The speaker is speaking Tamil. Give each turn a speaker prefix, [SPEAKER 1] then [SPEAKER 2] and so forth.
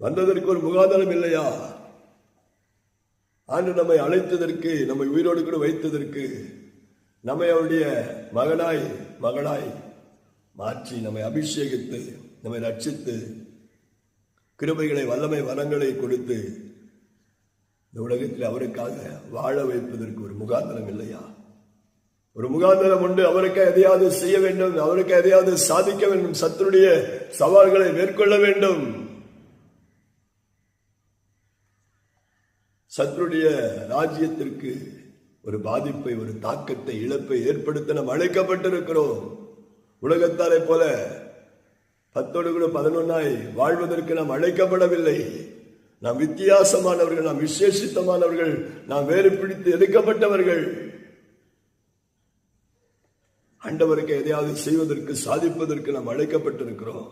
[SPEAKER 1] வந்ததற்கு ஒரு முகாதாரம் இல்லையா? ஆண்டு நம்மை அழைத்ததற்கு நம்மை உயிரோடு கூட வைத்ததற்கு நம்மை அவருடைய மகனாய் மகளாய் மாற்றி நம்மை அபிஷேகித்து நம்மை ரட்சித்து கிருபைகளை வல்லமை வரங்களை கொடுத்து இந்த உலகத்தில் அவருக்காக வாழ வைப்பதற்கு ஒரு முகாந்திரம் இல்லையா? ஒரு முகாந்திரம் உண்டு. அவருக்கு எதையாவது செய்ய வேண்டும். அவருக்கு எதையாவது சாதிக்க வேண்டும். சத்துருடைய சவால்களை மேற்கொள்ள வேண்டும். சத்துருடைய ராஜ்யத்திற்கு ஒரு பாதிப்பை ஒரு தாக்கத்தை இழப்பை ஏற்படுத்த நாம் அழைக்கப்பட்டிருக்கிறோம். உலகத்தாரை போல பத்தோடு கூட பதினொன்னாய் வாழ்வதற்கு நாம் அழைக்கப்படவில்லை. நாம் வித்தியாசமானவர்கள் நாம் விசேஷித்தமானவர்கள் நாம் வேறு பிடித்து எடுக்கப்பட்டவர்கள். ஆண்டவருக்கு எதையாவது செய்வதற்கு சாதிப்பதற்கு நாம் அழைக்கப்பட்டிருக்கிறோம்.